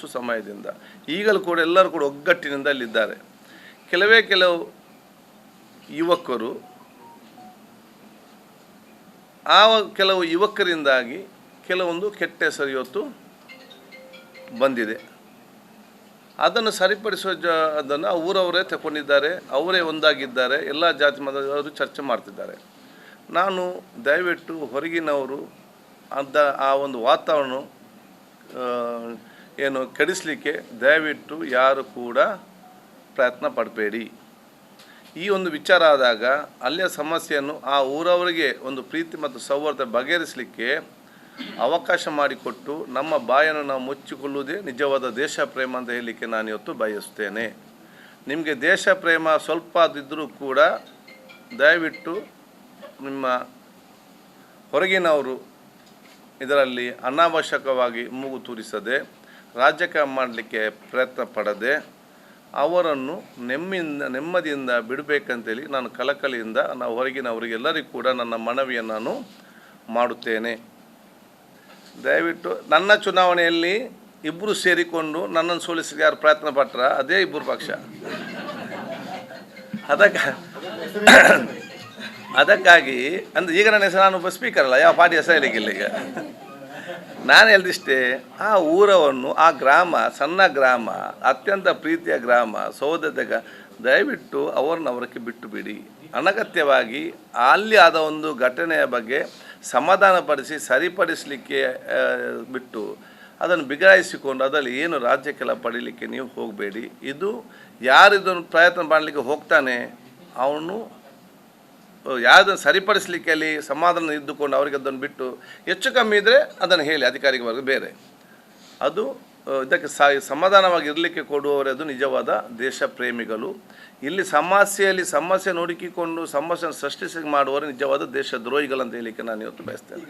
ಬಹಳಷ್ಟು ಸಮಯದಿಂದ, ಈಗಲೂ ಕೂಡ ಎಲ್ಲರೂ ಕೂಡ ಒಗ್ಗಟ್ಟಿನಿಂದ ಅಲ್ಲಿದ್ದಾರೆ. ಕೆಲವೇ ಕೆಲವು ಯುವಕರು, ಆ ಕೆಲವು ಯುವಕರಿಂದಾಗಿ ಕೆಲವೊಂದು ಕೆಟ್ಟ ಹೆಸರು ಬಂದಿದೆ. ಅದನ್ನು ಸರಿಪಡಿಸುವ ಜ, ಅದನ್ನು ಊರವರೇ ತಗೊಂಡಿದ್ದಾರೆ ಅವರೇ ಒಂದಾಗಿದ್ದಾರೆ, ಎಲ್ಲ ಜಾತಿ ಮತದವರು ಚರ್ಚೆ ಮಾಡ್ತಿದ್ದಾರೆ. ನಾನು ದಯವಿಟ್ಟು ಹೊರಗಿನವರು ಅಂತ ಆ ಒಂದು ವಾತಾವರಣ ಏನು ಕೆಡಿಸಲಿಕ್ಕೆ ದಯವಿಟ್ಟು ಯಾರು ಕೂಡ ಪ್ರಯತ್ನ ಪಡಬೇಡಿ. ಈ ಒಂದು ವಿಚಾರ ಆದಾಗ ಅಲ್ಲಿಯ ಸಮಸ್ಯೆಯನ್ನು ಆ ಊರವರಿಗೆ ಒಂದು ಪ್ರೀತಿ ಮತ್ತು ಸೌಹಾರ್ದ ಬಗೆಹರಿಸಲಿಕ್ಕೆ ಅವಕಾಶ ಮಾಡಿಕೊಟ್ಟು ನಮ್ಮ ಬಾಯನ್ನು ನಾವು ಮುಚ್ಚಿಕೊಳ್ಳುವುದೇ ನಿಜವಾದ ದೇಶ ಪ್ರೇಮ ಅಂತ ಹೇಳಲಿಕ್ಕೆ ನಾನು ಇವತ್ತು ಬಯಸುತ್ತೇನೆ. ನಿಮಗೆ ದೇಶ ಪ್ರೇಮ ಸ್ವಲ್ಪ ಆದಿದ್ದರೂ ಕೂಡ ದಯವಿಟ್ಟು ನಿಮ್ಮ ಹೊರಗಿನವರು ಇದರಲ್ಲಿ ಅನಾವಶ್ಯಕವಾಗಿ ಮೂಗು ತೂರಿಸದೆ ರಾಜಕಾರಣ ಮಾಡಲಿಕ್ಕೆ ಪ್ರಯತ್ನ ಪಡದೆ ಅವರನ್ನು ನೆಮ್ಮಿಂದ, ನೆಮ್ಮದಿಯಿಂದ ಬಿಡಬೇಕಂತೇಳಿ ನಾನು ಕಳಕಳಿಯಿಂದ, ನಾವು ಹೊರಗಿನವರಿಗೆಲ್ಲರಿಗೂ ಕೂಡ ನನ್ನ ಮನವಿಯನ್ನು ನಾನು ಮಾಡುತ್ತೇನೆ. ದಯವಿಟ್ಟು ನನ್ನ ಚುನಾವಣೆಯಲ್ಲಿ ಇಬ್ಬರು ಸೇರಿಕೊಂಡು ನನ್ನನ್ನು ಸೋಲಿಸಲಿಕ್ಕೆ ಯಾರು ಪ್ರಯತ್ನ ಪಟ್ರ? ಅದೇ ಇಬ್ಬರು ಪಕ್ಷ. ಅದಕ್ಕೆ, ಅದಕ್ಕಾಗಿ, ಅಂದರೆ ಈಗ ನನ್ನ ಹೆಸರು ನಾನು ಸ್ಪೀಕರ್ ಅಲ್ಲ, ಯಾವ ಪಾರ್ಟಿ ಹೆಸರು ಹೇಳಿಕ್ಕಿಲ್ಲ ಈಗ? ನಾನು ಹೇಳ್ದಿಷ್ಟೇ, ಆ ಊರವನ್ನು, ಆ ಗ್ರಾಮ, ಸಣ್ಣ ಗ್ರಾಮ, ಅತ್ಯಂತ ಪ್ರೀತಿಯ ಗ್ರಾಮ ಸೌದದ ಗ- ದಯವಿಟ್ಟು ಅವ್ರನ್ನ ಅವರಕ್ಕೆ ಬಿಟ್ಟು ಬಿಡಿ. ಅನಗತ್ಯವಾಗಿ ಅಲ್ಲಿ ಆದ ಒಂದು ಘಟನೆಯ ಬಗ್ಗೆ ಸಮಾಧಾನಪಡಿಸಿ ಸರಿಪಡಿಸಲಿಕ್ಕೆ ಬಿಟ್ಟು ಅದನ್ನು ಬಿಗಾಯಿಸಿಕೊಂಡು ಅದರಲ್ಲಿ ಏನು ರಾಜ್ಯಕ್ಕೆಲ್ಲ ಪಡೀಲಿಕ್ಕೆ ನೀವು ಹೋಗಬೇಡಿ. ಇದು ಯಾರು ಇದನ್ನು ಪ್ರಯತ್ನ ಮಾಡಲಿಕ್ಕೆ ಹೋಗ್ತಾನೆ, ಅವನು ಯಾವುದನ್ನು ಸರಿಪಡಿಸಲಿಕ್ಕೆ ಅಲ್ಲಿ ಸಮಾಧಾನ ಇದ್ದುಕೊಂಡು ಅವರಿಗೆ ಅದನ್ನು ಬಿಟ್ಟು ಹೆಚ್ಚು ಕಮ್ಮಿ ಇದ್ದರೆ ಅದನ್ನು ಹೇಳಿ, ಅಧಿಕಾರಿಗೆ ವರ್ಗ ಬೇರೆ. ಅದು ಇದಕ್ಕೆ ಸಮಾಧಾನವಾಗಿ ಇರಲಿಕ್ಕೆ ಕೊಡುವವರೇ ಅದು ನಿಜವಾದ ದೇಶ ಪ್ರೇಮಿಗಳು. ಇಲ್ಲಿ ಸಮಸ್ಯೆಯಲ್ಲಿ ಸಮಸ್ಯೆ ಹುಡುಕಿಕೊಂಡು ಸಮಸ್ಯೆಯನ್ನು ಸೃಷ್ಟಿಸಿ ಮಾಡುವವರು ನಿಜವಾದ ದೇಶ ದ್ರೋಹಿಗಳಂತ ಹೇಳಲಿಕ್ಕೆ ನಾನು ಇವತ್ತು ಬಯಸ್ತೇನೆ.